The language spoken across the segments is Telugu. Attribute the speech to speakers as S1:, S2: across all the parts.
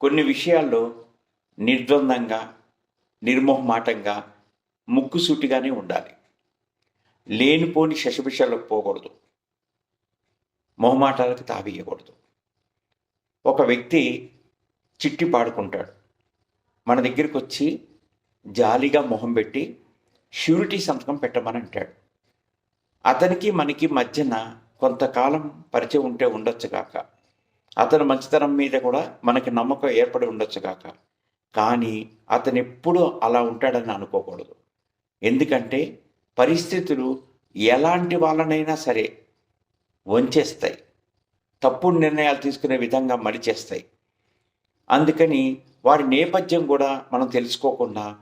S1: కొన్ని విషయాల్లో నిర్ద్వందంగా నిర్మోహమాటంగా ముక్కుసూటిగానే ఉండాలి. లేనిపోని శశభిషాలకు పోకూడదు. మొహమాటాలకు తావీయకూడదు ఒక వ్యక్తి చిట్టి పాడుకుంటాడు. మన దగ్గరికి వచ్చి జాలిగా మొహం పెట్టి ష్యూరిటీ సంతకం పెట్టమని అంటాడు. అతనికి మనకి మధ్యన కొంతకాలం పరిచయం ఉంటే ఉండొచ్చు కాక అతని మంచితనం మీద కూడా మనకి నమ్మకం ఏర్పడి ఉండొచ్చు కాక. కానీ అతను ఎప్పుడూ అలా ఉంటాడని అనుకోకూడదు. ఎందుకంటే పరిస్థితులు ఎలాంటి వాళ్ళనైనా సరే వంచేస్తాయి. తప్పుడు నిర్ణయాలు తీసుకునే విధంగా మడిచేస్తాయి. అందుకని వారి నేపథ్యం కూడా మనం తెలుసుకోకుండా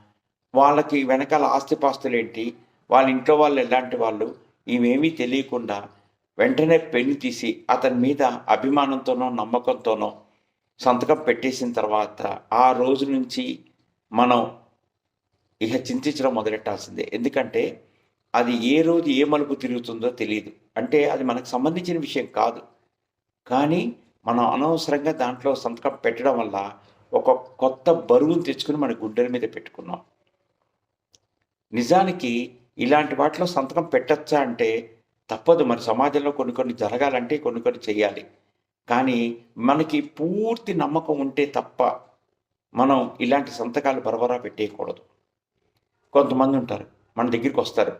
S1: వాళ్ళకి వెనకాల ఆస్తిపాస్తులు ఏంటి వాళ్ళ ఇంట్లో వాళ్ళు ఎలాంటి వాళ్ళు ఇవేమీ తెలియకుండా వెంటనే పెన్ను తీసి అతని మీద అభిమానంతోనో నమ్మకంతోనో సంతకం పెట్టేసిన తర్వాత ఆ రోజు నుంచి మనం ఇక చింతించడం మొదలెట్టాల్సిందే. ఎందుకంటే అది ఏ రోజు ఏ మలుపు తిరుగుతుందో తెలియదు అంటే అది మనకు సంబంధించిన విషయం కాదు. కానీ మనం అనవసరంగా దాంట్లో సంతకం పెట్టడం వల్ల ఒక కొత్త బరువును తెచ్చుకుని మన గుండెల మీద పెట్టుకున్నాం. నిజానికి ఇలాంటి వాటిలో సంతకం పెట్టచ్చా అంటే తప్పదు. మరి సమాజంలో కొన్ని కొన్ని జరగాలంటే కొన్ని కొన్ని చేయాలి కానీ మనకి పూర్తి నమ్మకం ఉంటే తప్ప మనం ఇలాంటి సంతకాలు బరబరా పెట్టేయకూడదు. కొంతమంది ఉంటారు మన దగ్గరికి వస్తారు.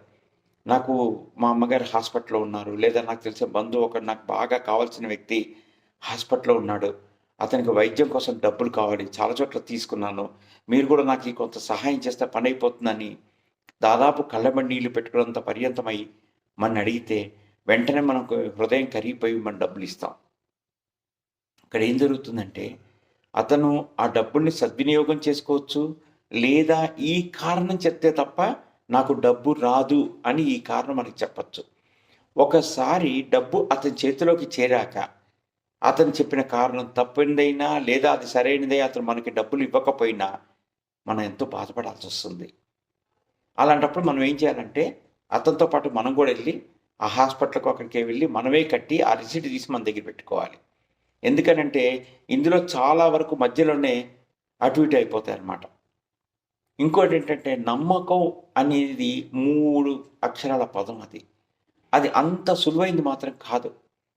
S1: నాకు మా అమ్మగారు హాస్పిటల్లో ఉన్నారు. లేదా నాకు తెలిసిన బంధువు ఒకడు నాకు బాగా కావాల్సిన వ్యక్తి హాస్పిటల్లో ఉన్నాడు. అతనికి వైద్యం కోసం డబ్బులు కావాలి. చాలా చోట్ల తీసుకున్నాను. మీరు కూడా నాకు ఈ కొంత సహాయం చేస్తే పని అయిపోతుందని దాదాపు కళ్ళబడి నీళ్ళు పెట్టుకున్నంత పర్యంతమై మన అడిగితే వెంటనే మనకు హృదయం కరిగిపోయి మనం డబ్బులు ఇస్తాం. ఇక్కడ ఏం జరుగుతుందంటే అతను ఆ డబ్బుల్ని సద్వినియోగం చేసుకోవచ్చు లేదా ఈ కారణం చెప్తే తప్ప నాకు డబ్బు రాదు అని ఈ కారణం మనకి చెప్పచ్చు. ఒకసారి డబ్బు అతని చేతిలోకి చేరాక అతను చెప్పిన కారణం తప్పిందైనా లేదా అది సరైనదే అతను మనకి డబ్బులు ఇవ్వకపోయినా మనం ఎంతో బాధపడాల్సి వస్తుంది. అలాంటప్పుడు మనం ఏం చేయాలంటే అతనితో పాటు మనం కూడా వెళ్ళి ఆ హాస్పిటల్కి అక్కడికి వెళ్ళి మనమే కట్టి ఆ రిసీట్ తీసి మన దగ్గర పెట్టుకోవాలి. ఎందుకనంటే ఇందులో చాలా వరకు మధ్యలోనే అటు ఇటు అయిపోతాయి అన్నమాట. ఇంకోటి ఏంటంటే నమ్మకం అనేది మూడు అక్షరాల పదం అది. అది అంత సులువైంది మాత్రం కాదు.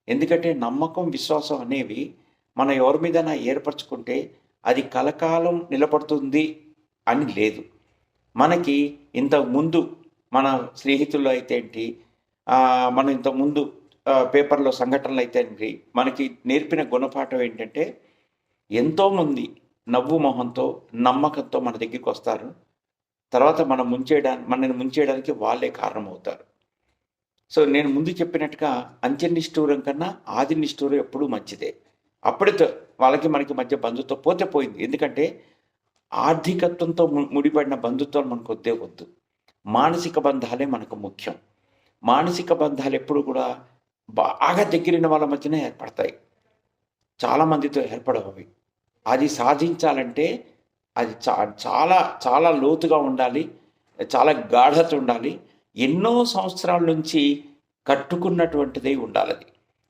S1: ఎందుకంటే నమ్మకం విశ్వాసం అనేవి మనం ఎవరి మీదైనా ఏర్పరచుకుంటే అది కలకాలం నిలబడుతుంది అని లేదు. మనకి ఇంతకు ముందు మన స్నేహితుల్లో అయితే ఏంటి? మనం ఇంత ముందు పేపర్లో సంఘటనలు అయితే ఏంటి? మనకి నేర్పిన గుణపాఠం ఏంటంటే ఎంతోమంది నవ్వు మొహంతో నమ్మకంతో మన దగ్గరికి వస్తారు. తర్వాత మనం ముంచేయడానికి మనల్ని ముంచేయడానికి వాళ్ళే కారణమవుతారు. సో నేను ముందు చెప్పినట్టుగా అంచె నిష్ఠూరం కన్నా ఆది నిష్ఠూరం ఎప్పుడూ మంచిదే. అప్పటితో వాళ్ళకి మనకి మధ్య బంధుత్వం పోతే పోయింది. ఎందుకంటే ఆర్థికత్వంతో ముడిపడిన బంధుత్వాలు మనకు వద్దే వద్దు. మానసిక బంధాలే మనకు ముఖ్యం. మానసిక బంధాలు ఎప్పుడు కూడా బాగా దగ్గరిన వాళ్ళ మధ్యనే ఏర్పడతాయి. చాలా మందితో ఏర్పడవు అది సాధించాలంటే అది చా చాలా చాలా లోతుగా ఉండాలి చాలా గాఢత ఉండాలి. ఎన్నో సంవత్సరాల నుంచి కట్టుకున్నటువంటిదే ఉండాలి అది.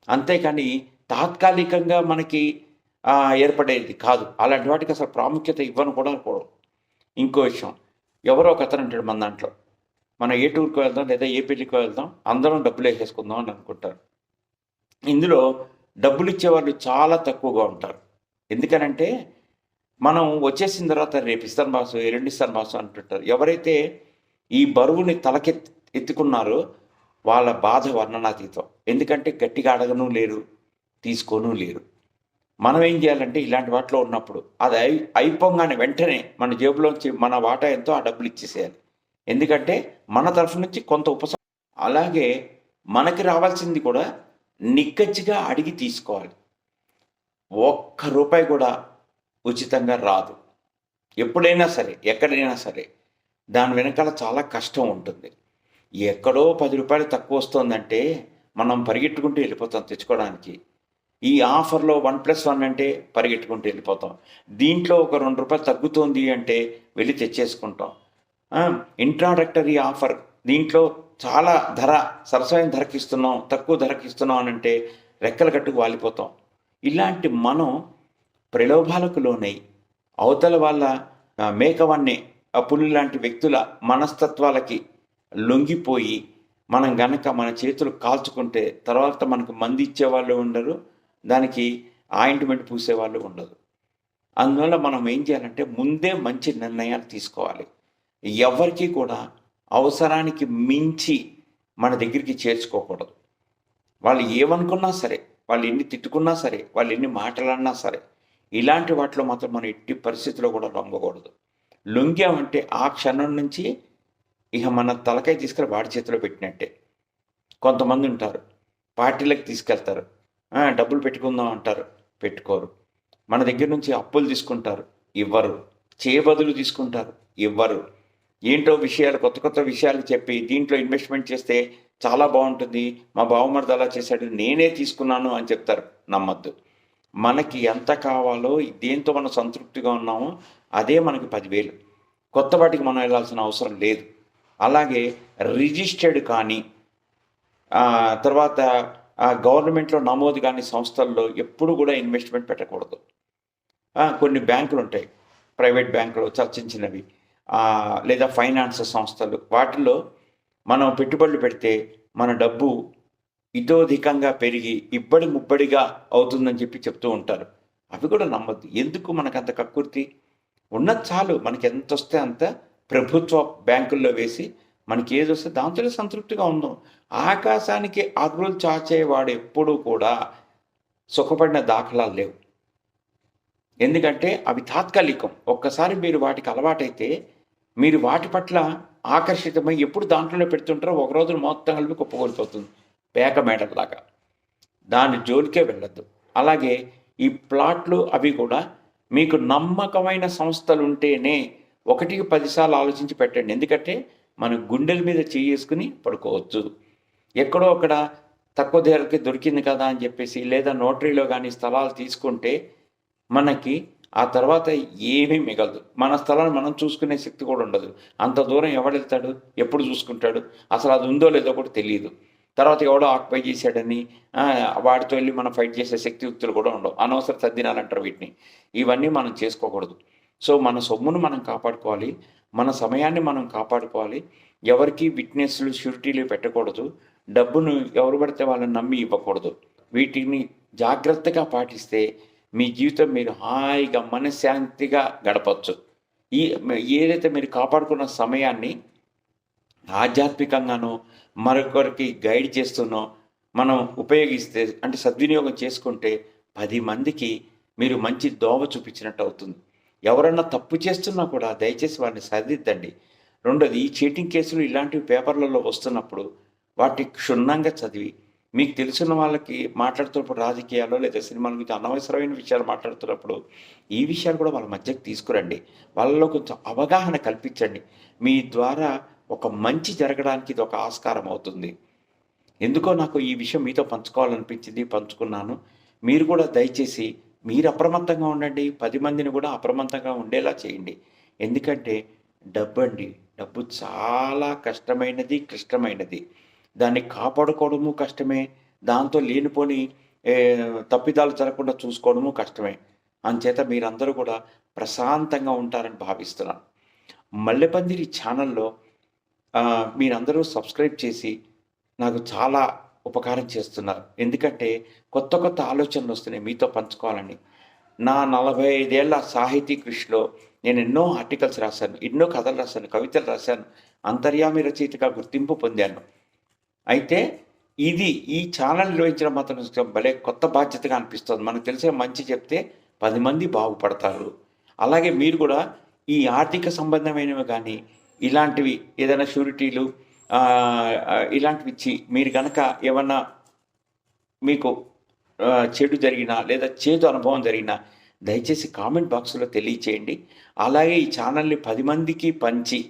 S1: అంతేకాని తాత్కాలికంగా మనకి ఏర్పడేది కాదు. అలాంటి వాటికి అసలు ప్రాముఖ్యత ఇవ్వను కూడా ఇంకో విషయం. ఎవరో ఒక అతను అంటాడు మన దాంట్లో. మనం ఏ టూర్కి వెళ్దాం లేదా ఏ పెళ్ళికి వెళ్దాం అందరం డబ్బులు వేసేసుకుందాం అని అనుకుంటారు. ఇందులో డబ్బులు ఇచ్చేవాళ్ళు చాలా తక్కువగా ఉంటారు. ఎందుకనంటే మనం వచ్చేసిన తర్వాత రేపు ఇస్తాను బాసు ఎల్లుండి ఇస్తాను బాసు అంటుంటారు. ఎవరైతే ఈ బరువుని తలకెత్తి ఎత్తుకున్నారో వాళ్ళ బాధ వర్ణనాతీతం. ఎందుకంటే గట్టిగా అడగను లేరు తీసుకోను లేరు. మనం ఏం చేయాలంటే ఇలాంటి వాటిలో ఉన్నప్పుడు అది అయి అయిపోగానే వెంటనే మన జేబులోంచి మన వాటా ఎంతో ఆ డబ్బులు ఇచ్చేసేయాలి. ఎందుకంటే మన తరఫు నుంచి కొంత ఉపశ అలాగే మనకి రావాల్సింది కూడా నిక్కచ్చిగా అడిగి తీసుకోవాలి. ఒక్క రూపాయి కూడా ఉచితంగా రాదు. ఎప్పుడైనా సరే ఎక్కడైనా సరే దాని వెనకాల చాలా కష్టం ఉంటుంది. ఎక్కడో పది రూపాయలు తక్కువ వస్తుందంటే మనం పరిగెట్టుకుంటూ వెళ్ళిపోతాం తెచ్చుకోవడానికి. ఈ ఆఫర్లో వన్ ప్లస్ వన్ అంటే పరిగెట్టుకుంటూ వెళ్ళిపోతాం. దీంట్లో ఒక రెండు రూపాయలు తగ్గుతోంది అంటే వెళ్ళి తెచ్చేసుకుంటాం. ఇంట్రాడక్టరీ ఆఫర్ దీంట్లో చాలా ధర సరసమైన ధరకి ఇస్తున్నాం తక్కువ ధరకి ఇస్తున్నాం అని అంటే రెక్కల కట్టుకు వాలిపోతాం. ఇలాంటి మనం ప్రలోభాలకు లోనై అవతల వాళ్ళ మేకవన్నే పులి లాంటి వ్యక్తుల మనస్తత్వాలకి లొంగిపోయి మనం గనక మన చేతులు కాల్చుకుంటే తర్వాత మనకు మంది ఇచ్చేవాళ్ళు ఉండరు దానికి ఆయింట్మెంట్ పూసేవాళ్ళు ఉండదు అందువల్ల మనం ఏం చేయాలంటే ముందే మంచి నిర్ణయాలు తీసుకోవాలి. ఎవరికి కూడా అవసరానికి మించి మన దగ్గరికి చేర్చుకోకూడదు. వాళ్ళు ఏమనుకున్నా సరే వాళ్ళు ఎన్ని తిట్టుకున్నా సరే వాళ్ళు ఎన్ని మాటలన్నా సరే ఇలాంటి వాటిలో మాత్రం మనం ఎట్టి పరిస్థితిలో కూడా లొంగకూడదు లొంగామంటే ఆ క్షణం నుంచి ఇక మన తలకాయ తీసుకెళ్ళి వాడి చేతిలో పెట్టినట్టే. కొంతమంది ఉంటారు పార్టీలకు తీసుకెళ్తారు డబ్బులు పెట్టుకుందాం అంటారు పెట్టుకోరు. మన దగ్గర నుంచి అప్పులు తీసుకుంటారు ఇవ్వరు. చేయబదులు తీసుకుంటారు ఇవ్వరు. ఏంటో విషయాలు కొత్త కొత్త విషయాలు చెప్పి దీంట్లో ఇన్వెస్ట్మెంట్ చేస్తే చాలా బాగుంటుంది మా బావమరిది అలా చేశాడు నేనే తీసుకున్నాను అని చెప్తారు నమ్మద్దు. మనకి ఎంత కావాలో దేంతో మనం సంతృప్తిగా ఉన్నామో అదే మనకి పదివేలు. కొత్త వాటికి మనం వెళ్ళాల్సిన అవసరం లేదు. అలాగే రిజిస్టర్డ్ కానీ తర్వాత గవర్నమెంట్లో నమోదు కాని సంస్థల్లో ఎప్పుడు కూడా ఇన్వెస్ట్మెంట్ పెట్టకూడదు. కొన్ని బ్యాంకులు ఉంటాయి ప్రైవేట్ బ్యాంకులు చర్చించినవి. లేదా ఫైనాన్స్ సంస్థలు. వాటిల్లో మనం పెట్టుబడులు పెడితే మన డబ్బు ఇతోధికంగా పెరిగి ఇబ్బడి ముబ్బడిగా అవుతుందని చెప్పి చెప్తూ ఉంటారు. అవి కూడా నమ్మద్దు. ఎందుకు మనకు అంత కక్కుర్తి? ఉన్నది చాలు. మనకి ఎంత వస్తే అంత ప్రభుత్వ బ్యాంకుల్లో వేసి మనకి ఏది వస్తే దాంతోనే సంతృప్తిగా ఉందాం ఆకాశానికి అగ్రులు చాచేవాడు ఎప్పుడూ కూడా సుఖపడిన దాఖలాలు లేవు. ఎందుకంటే అవి తాత్కాలికం. ఒక్కసారి మీరు వాటికి అలవాటైతే మీరు వాటి పట్ల ఆకర్షితమై ఎప్పుడు దాంట్లో పెడుతుంటారో ఒక రోజు మొత్తం కలిపి కుప్పగొలిపోతుంది పేక మేడలాగా దాని జోలికే వెళ్ళద్దు. అలాగే ఈ ప్లాట్లు అవి కూడా మీకు నమ్మకమైన సంస్థలు ఉంటేనే ఒకటికి పదిసార్లు ఆలోచించి పెట్టండి. ఎందుకంటే మన గుండెల మీద చేసుకుని పడుకోవచ్చు ఎక్కడో అక్కడ తక్కువ ధరకి దొరికింది కదా అని చెప్పేసి లేదా నోటరీలో కానీ స్థలాలు తీసుకుంటే మనకి ఆ తర్వాత ఏమీ మిగలదు. మన స్థలాన్ని మనం చూసుకునే శక్తి కూడా ఉండదు. అంత దూరం ఎవడు వెళ్తాడు ఎప్పుడు చూసుకుంటాడు? అసలు అది ఉందో లేదో కూడా తెలియదు తర్వాత ఎవడో ఆక్యుపై చేశాడని వాడితో వెళ్ళి మనం ఫైట్ చేసే శక్తి శక్తియుక్తులు కూడా ఉండవు. అనవసర తద్దినాలంటారు వీటిని. ఇవన్నీ మనం చేసుకోకూడదు. సో మన సొమ్మును మనం కాపాడుకోవాలి. మన సమయాన్ని మనం కాపాడుకోవాలి. ఎవరికి విట్నెస్లు షూరిటీలు పెట్టకూడదు. డబ్బును ఎవరు పడితే వాళ్ళని నమ్మి ఇవ్వకూడదు. వీటిని జాగ్రత్తగా పాటిస్తే మీ జీవితం మీరు హాయిగా మనశ్శాంతిగా గడపచ్చు. ఈ ఏదైతే మీరు కాపాడుకున్న సమయాన్ని ఆధ్యాత్మికంగానో మరొకరికి గైడ్ చేస్తున్నో మనం ఉపయోగిస్తే అంటే సద్వినియోగం చేసుకుంటే పది మందికి మీరు మంచి దోవ చూపించినట్టు అవుతుంది. ఎవరన్నా తప్పు చేస్తున్నా కూడా దయచేసి వారిని సరిదిద్దండి. రెండోది ఈ చీటింగ్ కేసులు ఇలాంటివి పేపర్లలో వస్తున్నప్పుడు వాటి క్షుణ్ణంగా చదివి మీకు తెలిసిన వాళ్ళకి మాట్లాడుతున్నప్పుడు రాజకీయాల్లో లేదా సినిమాల గురించి అనవసరమైన విషయాలు మాట్లాడుతున్నప్పుడు ఈ విషయాలు కూడా వాళ్ళ మధ్యకి తీసుకురండి. వాళ్ళలో కొంచెం అవగాహన కల్పించండి. మీ ద్వారా ఒక మంచి జరగడానికి ఇది ఒక ఆస్కారం అవుతుంది. ఎందుకో నాకు ఈ విషయం మీతో పంచుకోవాలనిపించింది పంచుకున్నాను. మీరు కూడా దయచేసి మీరు అప్రమత్తంగా ఉండండి. పది మందిని కూడా అప్రమత్తంగా ఉండేలా చేయండి. ఎందుకంటే డబ్బు అండి డబ్బు చాలా కష్టమైనది క్లిష్టమైనది. దాన్ని కాపాడుకోవడము కష్టమే. దాంతో లేనిపోని తప్పిదాలు జరగకుండా చూసుకోవడము కష్టమే. అంచేత మీరందరూ కూడా ప్రశాంతంగా ఉంటారని భావిస్తున్నాను. మల్లెపందిరి ఛానల్లో మీరందరూ సబ్స్క్రైబ్ చేసి నాకు చాలా ఉపకారం చేస్తున్నారు. ఎందుకంటే కొత్త కొత్త ఆలోచనలు వస్తున్నాయి మీతో పంచుకోవాలని. నా నలభై ఐదేళ్ళ సాహితీ కృషిలో నేను ఎన్నో ఆర్టికల్స్ రాశాను ఎన్నో కథలు రాశాను కవితలు రాశాను అంతర్యామి రచయితగా గుర్తింపు పొందాను. అయితే ఇది ఈ ఛానల్ నిర్వహించడం మాత్రం భలే కొత్త బాధ్యతగా అనిపిస్తుంది. మనకు తెలిసే మంచి చెప్తే పది మంది బాగుపడతారు. అలాగే మీరు కూడా ఈ ఆర్థిక సంబంధమైనవి కానీ ఇలాంటివి ఏదైనా షూరిటీలు ఇలాంటివి ఇచ్చి మీరు కనుక ఏమన్నా మీకు చెడు జరిగినా లేదా చేదు అనుభవం జరిగినా దయచేసి కామెంట్ బాక్స్లో తెలియచేయండి. అలాగే ఈ ఛానల్ని పది మందికి పంచి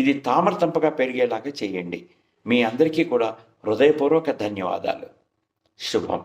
S1: ఇది తామర తంపగా పెరిగేలాగా చేయండి. మీ అందరికీ కూడా హృదయపూర్వక ధన్యవాదాలు. శుభం.